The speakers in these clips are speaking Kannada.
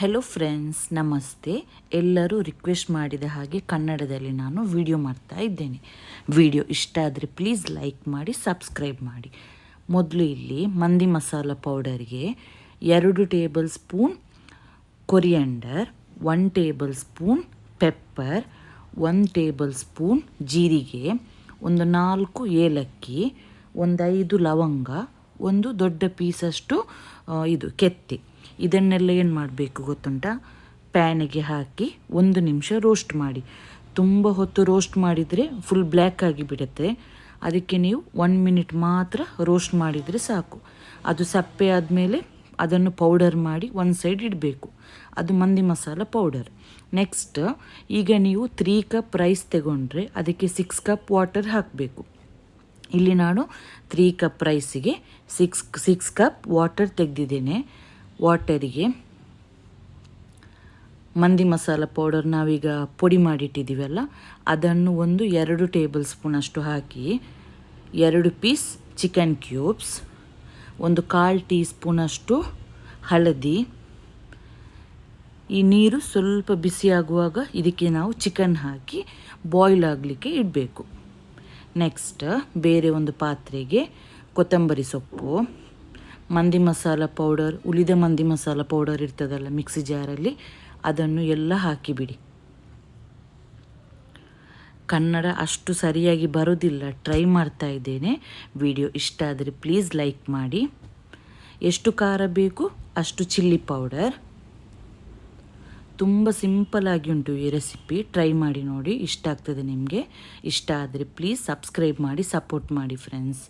ಹೆಲೋ ಫ್ರೆಂಡ್ಸ್ ನಮಸ್ತೆ. ಎಲ್ಲರೂ ರಿಕ್ವೆಸ್ಟ್ ಮಾಡಿದ ಹಾಗೆ ಕನ್ನಡದಲ್ಲಿ ನಾನು ವಿಡಿಯೋ ಮಾಡ್ತಾ ಇದ್ದೇನೆ. ವಿಡಿಯೋ ಇಷ್ಟ ಆದರೆ ಪ್ಲೀಸ್ ಲೈಕ್ ಮಾಡಿ ಸಬ್ಸ್ಕ್ರೈಬ್ ಮಾಡಿ. ಮೊದಲು ಇಲ್ಲಿ ಮಂದಿ ಮಸಾಲ ಪೌಡರ್ಗೆ ಎರಡು tablespoon coriander one tablespoon pepper ಒಂದು ಟೇಬಲ್ ಸ್ಪೂನ್ ಜೀರಿಗೆ, ಒಂದು ನಾಲ್ಕು ಏಲಕ್ಕಿ, ಒಂದು ಐದು ಲವಂಗ, ಒಂದು ದೊಡ್ಡ ಪೀಸಷ್ಟು ಇದು ಕೆತ್ತಿ. ಇದನ್ನೆಲ್ಲ ಏನು ಮಾಡಬೇಕು ಗೊತ್ತುಂಟಾ? ಪ್ಯಾನಿಗೆ ಹಾಕಿ ಒಂದು ನಿಮಿಷ ರೋಸ್ಟ್ ಮಾಡಿ. ತುಂಬ ಹೊತ್ತು ರೋಸ್ಟ್ ಮಾಡಿದರೆ ಫುಲ್ ಬ್ಲ್ಯಾಕ್ ಆಗಿ ಬಿಡುತ್ತೆ. ಅದಕ್ಕೆ ನೀವು ಒನ್ ಮಿನಿಟ್ ಮಾತ್ರ ರೋಸ್ಟ್ ಮಾಡಿದರೆ ಸಾಕು. ಅದು ಸಪ್ಪೆ ಆದಮೇಲೆ ಅದನ್ನು ಪೌಡರ್ ಮಾಡಿ ಒಂದು ಸೈಡ್ ಇಡಬೇಕು. ಅದು ಮಂದಿ ಮಸಾಲ ಪೌಡರ್ ನೆಕ್ಸ್ಟ್ ಈಗ ನೀವು ತ್ರೀ ಕಪ್ ರೈಸ್ ತಗೊಂಡ್ರೆ ಅದಕ್ಕೆ ಸಿಕ್ಸ್ ಕಪ್ ವಾಟರ್ ಹಾಕಬೇಕು. ಇಲ್ಲಿ ನಾನು ತ್ರೀ ಕಪ್ ರೈಸಿಗೆ ಸಿಕ್ಸ್ ಸಿಕ್ಸ್ ಕಪ್ ವಾಟರ್ ತೆಗೆದಿದ್ದೇನೆ. ವಾಟರಿಗೆ. ಮಂದಿ ಮಸಾಲ ಪೌಡರ್ ನಾವೀಗ ಪುಡಿ ಮಾಡಿಟ್ಟಿದ್ದೀವಲ್ಲ, ಅದನ್ನು ಒಂದು ಎರಡು ಟೇಬಲ್ ಸ್ಪೂನಷ್ಟು ಹಾಕಿ, ಎರಡು ಪೀಸ್ ಚಿಕನ್ ಕ್ಯೂಬ್ಸ್, ಒಂದು ಕಾಲು ಟೀ ಸ್ಪೂನಷ್ಟು ಹಳದಿ. ಈ ನೀರು ಸ್ವಲ್ಪ ಬಿಸಿಯಾಗುವಾಗ ಇದಕ್ಕೆ ನಾವು ಚಿಕನ್ ಹಾಕಿ ಬಾಯ್ಲ್ ಆಗಲಿಕ್ಕೆ ಇಡಬೇಕು. ನೆಕ್ಸ್ಟ್ ಬೇರೆ ಒಂದು ಪಾತ್ರೆಗೆ ಕೊತ್ತಂಬರಿ ಸೊಪ್ಪು. ಮಂದಿ ಮಸಾಲ ಪೌಡರ್ ಉಳಿದ ಮಂದಿ ಮಸಾಲ ಪೌಡರ್ ಇರ್ತದಲ್ಲ ಮಿಕ್ಸಿ ಜಾರಲ್ಲಿ ಅದನ್ನು ಎಲ್ಲ ಹಾಕಿಬಿಡಿ. ಕನ್ನಡ ಅಷ್ಟು ಸರಿಯಾಗಿ ಬರೋದಿಲ್ಲ ಟ್ರೈ ಮಾಡ್ತಾ ಇದ್ದೇನೆ. ವಿಡಿಯೋ ಇಷ್ಟ ಆದರೆ ಪ್ಲೀಸ್ ಲೈಕ್ ಮಾಡಿ. ಎಷ್ಟು ಖಾರ ಬೇಕು ಅಷ್ಟು ಚಿಲ್ಲಿ ಪೌಡರ್ ತುಂಬ ಸಿಂಪಲ್ ಆಗಿ ಉಂಟು ಈ ರೆಸಿಪಿ ಟ್ರೈ ಮಾಡಿ ನೋಡಿ, ಇಷ್ಟ ಆಗ್ತದೆ ನಿಮಗೆ. ಇಷ್ಟ ಆದರೆ ಪ್ಲೀಸ್ ಸಬ್ಸ್ಕ್ರೈಬ್ ಮಾಡಿ ಸಪೋರ್ಟ್ ಮಾಡಿ ಫ್ರೆಂಡ್ಸ್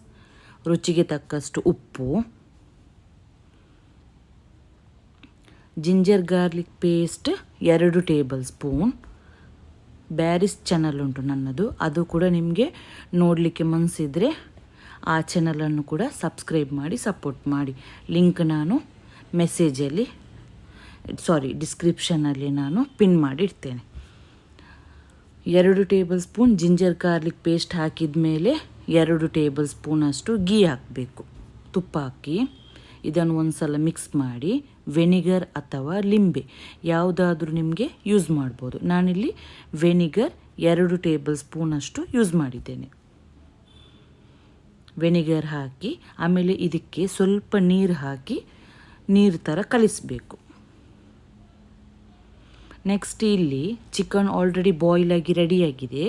ರುಚಿಗೆ ತಕ್ಕಷ್ಟು ಉಪ್ಪು. ಜಿಂಜರ್ ಗಾರ್ಲಿಕ್ ಪೇಸ್ಟ್ ಎರಡು ಟೇಬಲ್ ಸ್ಪೂನ್. ಬ್ಯಾರಿಸ್ ಚಾನಲ್ ಉಂಟು ನನ್ನದು. ಅದು ಕೂಡ ನಿಮಗೆ ನೋಡಲಿಕ್ಕೆ ಮನಸ್ಸಿದ್ರೆ ಆ ಚಾನಲನ್ನು ಕೂಡ ಸಬ್ಸ್ಕ್ರೈಬ್ ಮಾಡಿ, ಸಪೋರ್ಟ್ ಮಾಡಿ. ಲಿಂಕ್ ನಾನು ಮೆಸೇಜಲ್ಲಿ, ಸಾರಿ, ಡಿಸ್ಕ್ರಿಪ್ಷನಲ್ಲಿ ನಾನು ಪಿನ್ ಮಾಡಿಡ್ತೇನೆ. ಎರಡು tablespoon ginger garlic paste ಹಾಕಿದ ಮೇಲೆ ಎರಡು ಟೇಬಲ್ ಸ್ಪೂನಷ್ಟು ಗೀ ಹಾಕಬೇಕು. ತುಪ್ಪ ಹಾಕಿ. ಇದನ್ನು ಒಂದು ಸಲ ಮಿಕ್ಸ್ ಮಾಡಿ ವೆನಿಗರ್ ಅಥವಾ ಲಿಂಬೆ ಯಾವುದಾದ್ರೂ ನಿಮಗೆ ಯೂಸ್ ಮಾಡ್ಬೋದು. ನಾನಿಲ್ಲಿ ವೆನಿಗರ್ ಎರಡು ಟೇಬಲ್ ಸ್ಪೂನಷ್ಟು ಯೂಸ್ ಮಾಡಿದ್ದೇನೆ. ವೆನಿಗರ್ ಹಾಕಿ ಆಮೇಲೆ ಇದಕ್ಕೆ ಸ್ವಲ್ಪ ನೀರು ಹಾಕಿ ನೀರು ಥರ ಕಲಿಸಬೇಕು. ನೆಕ್ಸ್ಟ್ ಇಲ್ಲಿ ಚಿಕನ್ ಆಲ್ರೆಡಿ ಬಾಯ್ಲ್ ಆಗಿ ರೆಡಿಯಾಗಿದೆ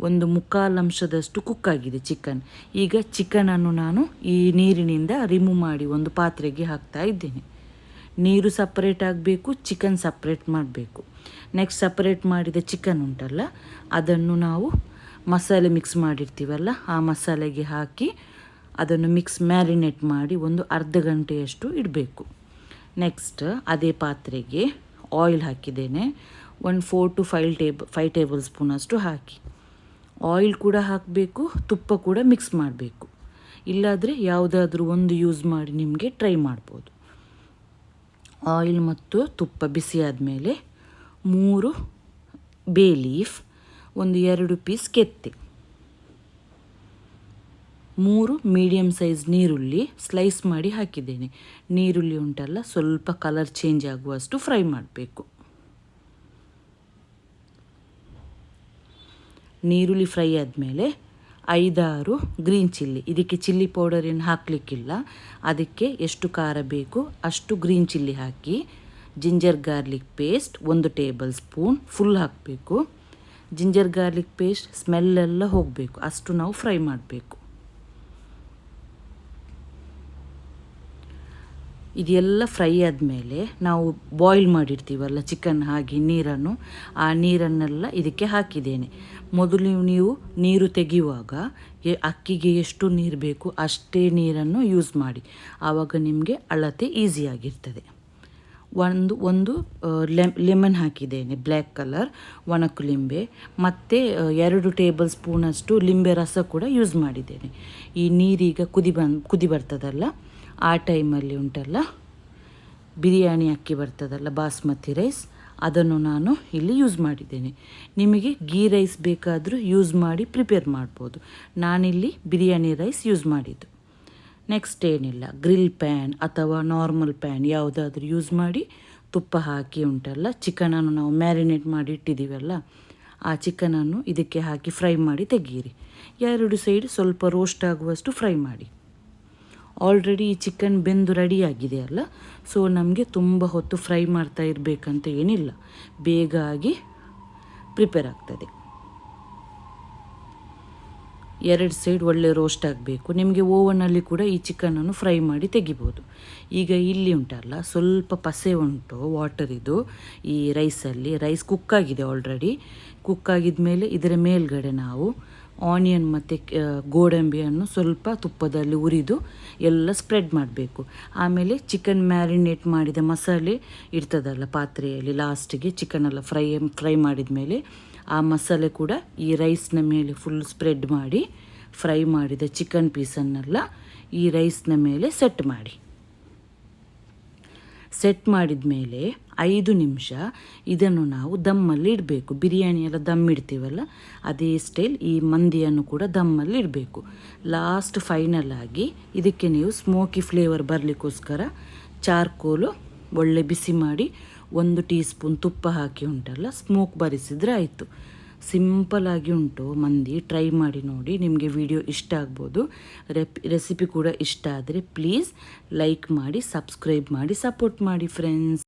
ಒಂದು ಮುಕ್ಕಾಲು ಅಂಶದಷ್ಟು ಕುಕ್ ಆಗಿದೆ ಚಿಕನ್ ಈಗ ಚಿಕನನ್ನು ನಾನು ಈ ನೀರಿನಿಂದ ರಿಮೂವ್ ಮಾಡಿ ಒಂದು ಪಾತ್ರೆಗೆ ಹಾಕ್ತಾ ಇದ್ದೇನೆ. ನೀರು ಸಪ್ರೇಟ್ ಆಗಬೇಕು ಚಿಕನ್ ಸಪ್ರೇಟ್ ಮಾಡಬೇಕು. ನೆಕ್ಸ್ಟ್ ಸಪ್ರೇಟ್ ಮಾಡಿದ ಚಿಕನ್ ಉಂಟಲ್ಲ, ಅದನ್ನು ನಾವು ಮಸಾಲೆ ಮಿಕ್ಸ್ ಮಾಡಿರ್ತೀವಲ್ಲ, ಆ ಮಸಾಲೆಗೆ ಹಾಕಿ ಅದನ್ನು ಮಿಕ್ಸ್ ಮ್ಯಾರಿನೇಟ್ ಮಾಡಿ ಒಂದು ಅರ್ಧ ಗಂಟೆಯಷ್ಟು ಇಡಬೇಕು. ನೆಕ್ಸ್ಟ್ ಅದೇ ಪಾತ್ರೆಗೆ ಆಯಿಲ್ ಹಾಕಿದ್ದೇನೆ. ಒಂದು four to five tab five table ಸ್ಪೂನಷ್ಟು ಹಾಕಿ. ಆಯಿಲ್ ಕೂಡ ಹಾಕಬೇಕು, ತುಪ್ಪ ಕೂಡ ಮಿಕ್ಸ್ ಮಾಡಬೇಕು. ಇಲ್ಲಾದರೆ ಯಾವುದಾದ್ರೂ ಒಂದು ಯೂಸ್ ಮಾಡಿ ನಿಮಗೆ ಟ್ರೈ ಮಾಡ್ಬೋದು. ಆಯಿಲ್ ಮತ್ತು ತುಪ್ಪ ಬಿಸಿ ಆದಮೇಲೆ ಮೂರು ಬೇ ಲೀಫ್ ಒಂದು ಎರಡು ಪೀಸ್ ಕೆತ್ತೆ. ಮೂರು ಮೀಡಿಯಮ್ ಸೈಜ್ ನೀರುಳ್ಳಿ ಸ್ಲೈಸ್ ಮಾಡಿ ಹಾಕಿದ್ದೇನೆ. ನೀರುಳ್ಳಿ ಉಂಟಲ್ಲ, ಸ್ವಲ್ಪ ಕಲರ್ ಚೇಂಜ್ ಆಗುವಷ್ಟು ಫ್ರೈ ಮಾಡಬೇಕು. ನೀರುಳ್ಳಿ ಫ್ರೈ ಆದಮೇಲೆ ಐದಾರು ಗ್ರೀನ್ ಚಿಲ್ಲಿ ಇದಕ್ಕೆ ಚಿಲ್ಲಿ ಪೌಡರ್ ಏನು ಹಾಕಲಿಕ್ಕಿಲ್ಲ. ಅದಕ್ಕೆ ಎಷ್ಟು ಖಾರ ಬೇಕು ಅಷ್ಟು ಗ್ರೀನ್ ಚಿಲ್ಲಿ ಹಾಕಿ ಜಿಂಜರ್ ಗಾರ್ಲಿಕ್ ಪೇಸ್ಟ್ ಒಂದು ಟೇಬಲ್ ಸ್ಪೂನ್ ಫುಲ್ ಹಾಕಬೇಕು. ಜಿಂಜರ್ ಗಾರ್ಲಿಕ್ ಪೇಸ್ಟ್ ಸ್ಮೆಲ್ಲೆಲ್ಲ ಹೋಗಬೇಕು. ಅಷ್ಟು ನಾವು ಫ್ರೈ ಮಾಡಬೇಕು. ಇದೆಲ್ಲ ಫ್ರೈ ಆದಮೇಲೆ ನಾವು ಬಾಯ್ಲ್ ಮಾಡಿರ್ತೀವಲ್ಲ ಚಿಕನ್ ಹಾಗೆ ನೀರನ್ನು, ಆ ನೀರನ್ನೆಲ್ಲ ಇದಕ್ಕೆ ಹಾಕಿದ್ದೇನೆ. ಮೊದಲು ನೀವು ನೀರು ತೆಗೆಯುವಾಗ ಅಕ್ಕಿಗೆ ಎಷ್ಟು ನೀರು ಬೇಕು ಅಷ್ಟೇ ನೀರನ್ನು ಯೂಸ್ ಮಾಡಿ. ಆವಾಗ ನಿಮಗೆ ಅಳತೆ ಈಸಿಯಾಗಿರ್ತದೆ ಒಂದು ಒಂದು ಲೆಮ್ ಲೆಮನ್ ಹಾಕಿದ್ದೇನೆ, ಬ್ಲ್ಯಾಕ್ ಕಲರ್, ಒಣಕು ಲಿಂಬೆ. ಮತ್ತು ಎರಡು ಟೇಬಲ್ ಸ್ಪೂನಷ್ಟು ಲಿಂಬೆ ರಸ ಕೂಡ ಯೂಸ್ ಮಾಡಿದ್ದೇನೆ. ಈ ನೀರೀಗ ಕುದಿ ಬಂದು, ಕುದಿ ಬರ್ತದಲ್ಲ, ಆ ಟೈಮಲ್ಲಿ ಉಂಟಲ್ಲ, ಬಿರಿಯಾನಿ ಅಕ್ಕಿ ಬರ್ತದಲ್ಲ, ಬಾಸ್ಮತಿ ರೈಸ್, ಅದನ್ನು ನಾನು ಇಲ್ಲಿ ಯೂಸ್ ಮಾಡಿದ್ದೇನೆ. ನಿಮಗೆ ಗೀ ರೈಸ್ ಬೇಕಾದರೂ ಯೂಸ್ ಮಾಡಿ ಪ್ರಿಪೇರ್ ಮಾಡ್ಬೋದು. ನಾನಿಲ್ಲಿ ಬಿರಿಯಾನಿ ರೈಸ್ ಯೂಸ್ ಮಾಡಿದ್ದು. ನೆಕ್ಸ್ಟ್ ಏನಿಲ್ಲ. ಗ್ರಿಲ್ ಪ್ಯಾನ್ ಅಥವಾ ನಾರ್ಮಲ್ ಪ್ಯಾನ್ ಯಾವುದಾದ್ರೂ ಯೂಸ್ ಮಾಡಿ ತುಪ್ಪ ಹಾಕಿ ಉಂಟಲ್ಲ ಚಿಕನನ್ನು ನಾವು ಮ್ಯಾರಿನೇಟ್ ಮಾಡಿ ಇಟ್ಟಿದ್ದೀವಲ್ಲ, ಆ ಚಿಕನನ್ನು ಇದಕ್ಕೆ ಹಾಕಿ ಫ್ರೈ ಮಾಡಿ ತೆಗೀರಿ. ಎರಡು ಸೈಡ್ ಸ್ವಲ್ಪ ರೋಸ್ಟ್ ಆಗುವಷ್ಟು ಫ್ರೈ ಮಾಡಿ. ಆಲ್ರೆಡಿ ಈ ಚಿಕನ್ ಬೆಂದು ರೆಡಿಯಾಗಿದೆ ಅಲ್ಲ ಸೊ ನಮಗೆ ತುಂಬ ಹೊತ್ತು ಫ್ರೈ ಮಾಡ್ತಾ ಇರಬೇಕಂತ ಏನಿಲ್ಲ. ಬೇಗ ಆಗಿ ಪ್ರಿಪೇರ್ ಆಗ್ತದೆ. ಎರಡು ಸೈಡ್ ಒಳ್ಳೆ ರೋಸ್ಟ್ ಆಗಬೇಕು. ನಿಮಗೆ ಓವನಲ್ಲಿ ಕೂಡ ಈ ಚಿಕನನ್ನು ಫ್ರೈ ಮಾಡಿ ತೆಗಿಬೋದು. ಈಗ ಇಲ್ಲಿ ಉಂಟಲ್ಲ, ಸ್ವಲ್ಪ ಪಸೆ ಉಂಟು ವಾಟರ್ ಇದು. ಈ ರೈಸಲ್ಲಿ ರೈಸ್ ಕುಕ್ ಆಗಿದೆ ಆಲ್ರೆಡಿ ಕುಕ್ ಆಗಿದ ಮೇಲೆ ಇದರ ಮೇಲ್ಗಡೆ ನಾವು ಆನಿಯನ್ ಮತ್ತು ಗೋಡಂಬಿಯನ್ನು ಸ್ವಲ್ಪ ತುಪ್ಪದಲ್ಲಿ ಉರಿದು ಎಲ್ಲ ಸ್ಪ್ರೆಡ್ ಮಾಡಬೇಕು. ಆಮೇಲೆ ಚಿಕನ್ ಮ್ಯಾರಿನೇಟ್ ಮಾಡಿದ ಮಸಾಲೆ ಇರ್ತದಲ್ಲ ಪಾತ್ರೆಯಲ್ಲಿ ಲಾಸ್ಟಿಗೆ ಚಿಕನೆಲ್ಲ ಫ್ರೈ ಫ್ರೈ ಮಾಡಿದ ಮೇಲೆ ಆ ಮಸಾಲೆ ಕೂಡ ಈ ರೈಸ್ನ ಮೇಲೆ ಫುಲ್ ಸ್ಪ್ರೆಡ್ ಮಾಡಿ ಫ್ರೈ ಮಾಡಿದ ಚಿಕನ್ ಪೀಸನ್ನೆಲ್ಲ ಈ ರೈಸ್ನ ಮೇಲೆ ಸೆಟ್ ಮಾಡಿ. ಸೆಟ್ ಮಾಡಿದ ಮೇಲೆ ಐದು ನಿಮಿಷ ಇದನ್ನು ನಾವು ದಮ್ಮಲ್ಲಿ ಇಡಬೇಕು. ಬಿರಿಯಾನಿ ಎಲ್ಲ ದಮ್ ಇಡ್ತೀವಲ್ಲ, ಅದೇ ಸ್ಟೈಲ್ ಈ ಮಂದಿಯನ್ನು ಕೂಡ ದಮ್ಮಲ್ಲಿ ಇಡಬೇಕು. ಲಾಸ್ಟ್ ಫೈನಲ್ ಆಗಿ ಇದಕ್ಕೆ ನೀವು ಸ್ಮೋಕಿ ಫ್ಲೇವರ್ ಬರಲಿಕ್ಕೋಸ್ಕರ ಚಾರ್ಕೋಲು ಒಳ್ಳೆ ಬಿಸಿ ಮಾಡಿ ಒಂದು ಟೀ ಸ್ಪೂನ್ ತುಪ್ಪ ಹಾಕಿ ಉಂಟಲ್ಲ ಸ್ಮೋಕ್ ಬರಿಸಿದ್ರೆ ಆಯಿತು. ಸಿಂಪಲ್ ಆಗಿ ಉಂಟು, ಮಂದಿ ಟ್ರೈ ಮಾಡಿ ನೋಡಿ, ನಿಮಗೆ ವಿಡಿಯೋ ಇಷ್ಟ ಆಗ್ಬೋದು. ರೆಸಿಪಿ ಕೂಡ ಇಷ್ಟ ಆದರೆ ಪ್ಲೀಸ್ ಲೈಕ್ ಮಾಡಿ ಸಬ್ಸ್ಕ್ರೈಬ್ ಮಾಡಿ ಸಪೋರ್ಟ್ ಮಾಡಿ ಫ್ರೆಂಡ್ಸ್